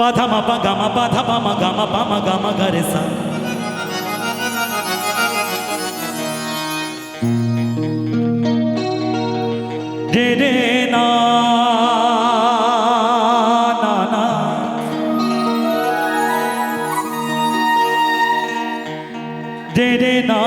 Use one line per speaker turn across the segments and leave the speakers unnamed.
పధమ పగమ పధమ మగమ పమ గమ గరిస డే డే నా డే డే నా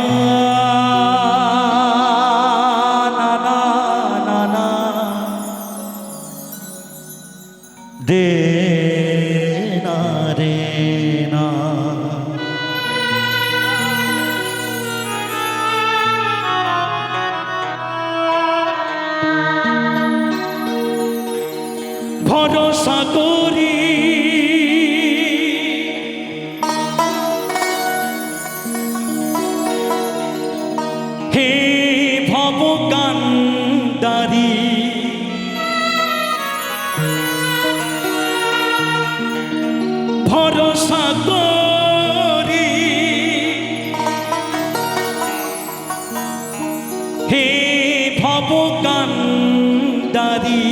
ভবকান্দারী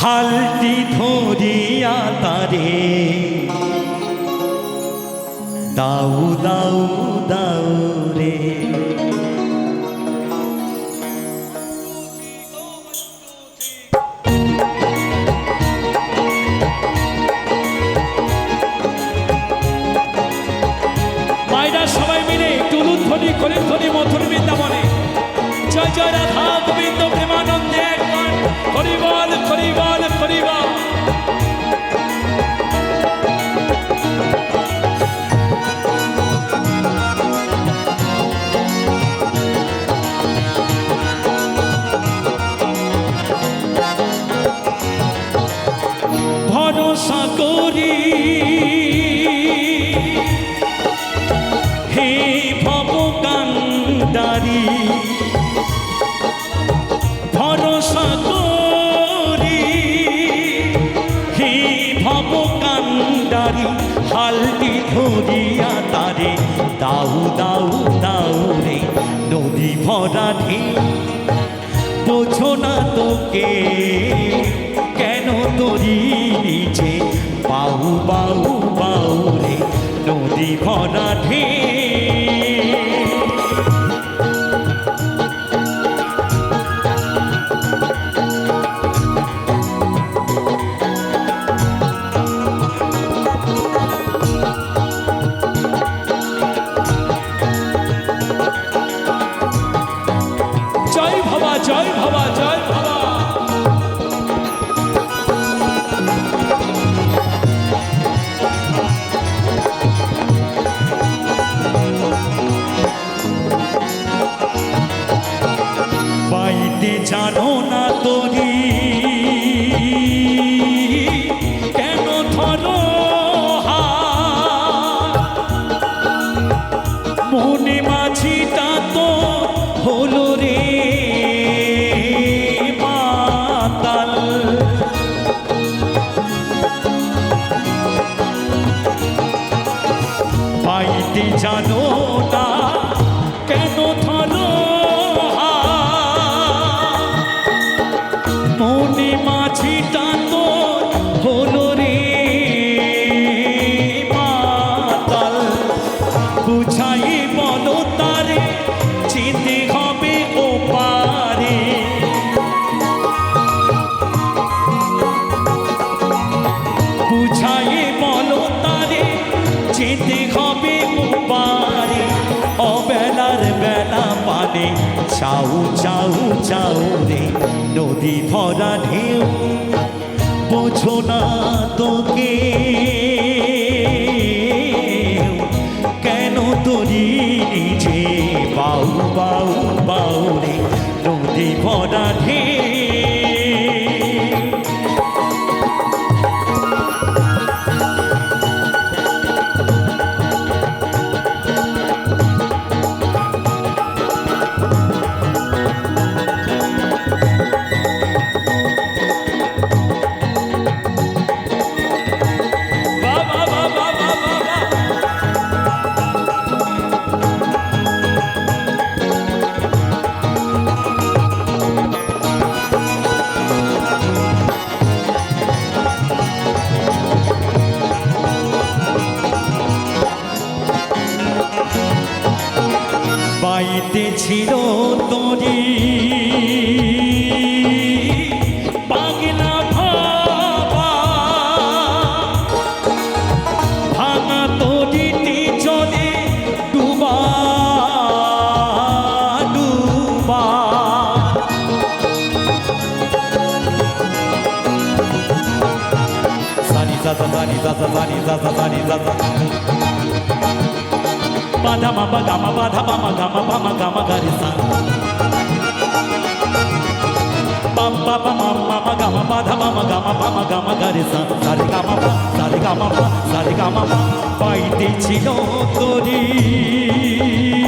হালটি ধরিয়া তারে। দাউ দাউ দাউ রে। সবাই মিলে টুলুন ধ্বনি কলিন ধ্বনি রাধা গোবিন্দ প্রেমানন্দে একবার হরিবল হরিবল হরিবল। ভরসা করি। হে ভবকান্দারি হালটি ধরিয়া তারে, দাউ দাউ দাউ রে, নদী ভরা বোঝো না তোকে, কেন তরি নিচে? বাউ বাউ বাউ রে, নদী ভরা মাঝিটা তো হলো পানে চাউ চাউ চাউ রে নদী ভরা ঢেউ। বোঝো না তোকে কেন তরি নিজে? বাউ বাউ বাউ রে নদী ভরা ঢে পাইতেছিল তরি। পাগলা ভাবা ভাঙা তরিতে জলে ডুবা ডুবা। সানি সাসা সানি সাসা সানি সাসা Sunny ba da ma ba ga ma ba da ba ma ga ma ba ma ga ma ga re sa ba ba ba ma ma ma ga ma ba da ba ma ga ma ba ma ga ma ga re sa sa re ga ma ba sa re ga ma ba sa re ga ma ba pai te chi no kori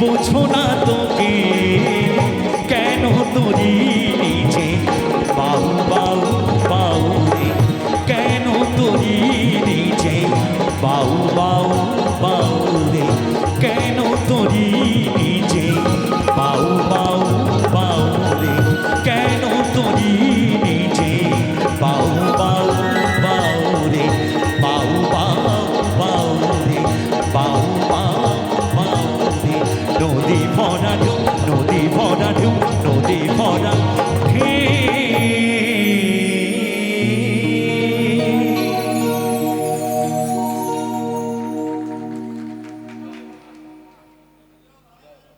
বোঝো না তো। ভরানো নদী ভরানো